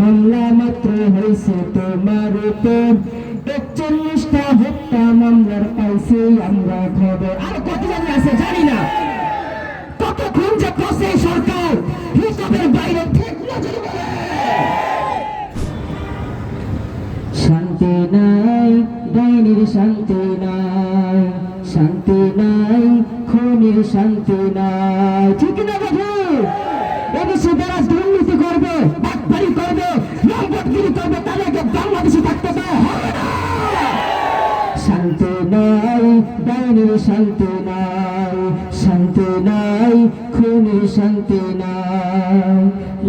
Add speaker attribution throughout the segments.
Speaker 1: মামলা মাত্র হয়েছে তোমার উপর। একচল্লিশটা হত্যা মামলার পাইছি আমরা খবর। আর আছে, জানি না। যে কষে সরকার হিসাবের বাইরে ঠিক নজর শান্তি নাই ডাইনির শান্তি নাই শান্তি নাই, খুনির শান্তি নাই। ঠিক না বাবু? এদেশে যারা করবে তাদেরকে বাংলাদেশে থাকতে দেওয়া হবে। শান্তি নাই ডাইনির শান্তি নাই শান্তি নাই, খুনির শান্তি নাই।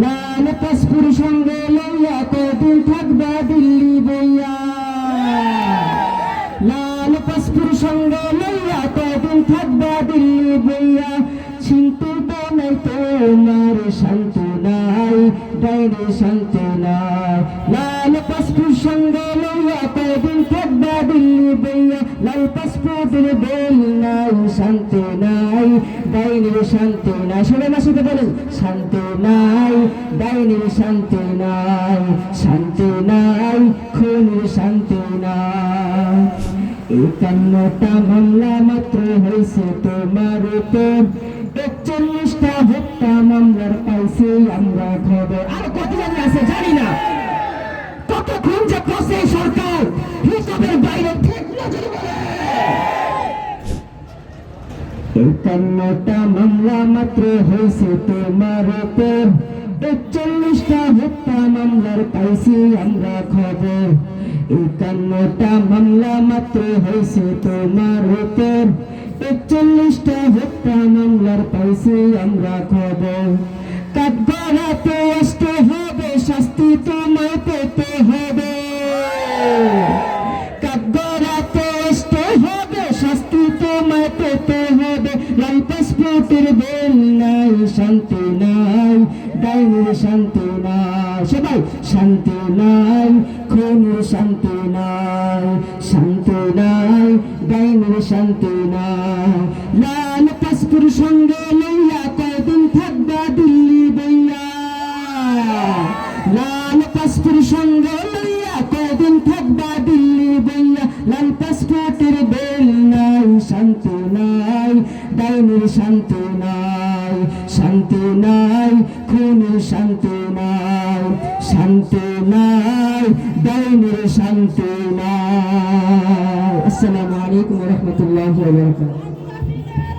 Speaker 1: লাল পাসপুর সঙ্গে লইয়া কদিন থাকবা দিল্লি বইয়া। লাল পাসপুর সঙ্গে লইয়া কদিন থাকবা দিল্লি বইয়া। নাই তোমার শান্তি নাই, ডাইনি শান্তি নাই। লাল পাসপুর সঙ্গে লইয়া কদিন থাকবা দিল্লি বইয়া। লাল পাসপোর্টের বেল নাই, শান্তি নাই ডাইনির শান্তি নাই। সবাই মাসিতে বলেন, শান্তি নাই ডাইনির শান্তি নাই শান্তি নাই খুনির শান্তি নাই। একান্নটা মামলা মাত্র হয়েছে তোমার উপর। একচল্লিশটা হত্যা মামলার পাইছি আমরা খবর আর কত জানি আছে, জানি না। কতক্ষণ যে কষে সরকার, হিসাবের বাইরে ঠিক নজর একান্নটা মামলা মাত্র হয়েছে তোমার উপর। একচল্লিশটা হত্যা মামলার পাইছি, আমরা খবর একান্নটা মামলা মাত্র হয়েছে তোমার উপর। একচল্লিশটা হত্যা মামলার পাইছি, আমরা খবর কাঠগড়াতে আসতে হবে, শাস্তি তোমায় পেতে হবে। কাঠগড়াতে আসতে হবে, শাস্তি তোমায় পেতে হবে। লাল পাসপোর্টের নাই, শান্তি নাই, ডাইনির শান্তি নাই। সবাই, শান্তি নাই, খুনির শান্তি নাই শান্তি নাই, ডাইনির শান্তি নাই। লাল পাসপোর্ট সঙ্গে লইয়া কয়দিন থাকবা দিল্লি? শান্তি নাই ডাইনির শান্তি নাই শান্তি নাই, খুনির শান্তি নাই শান্তি নাই ডাইনির শান্তি নাই। আসসালামু আলাইকুম রহমতুল্লাহ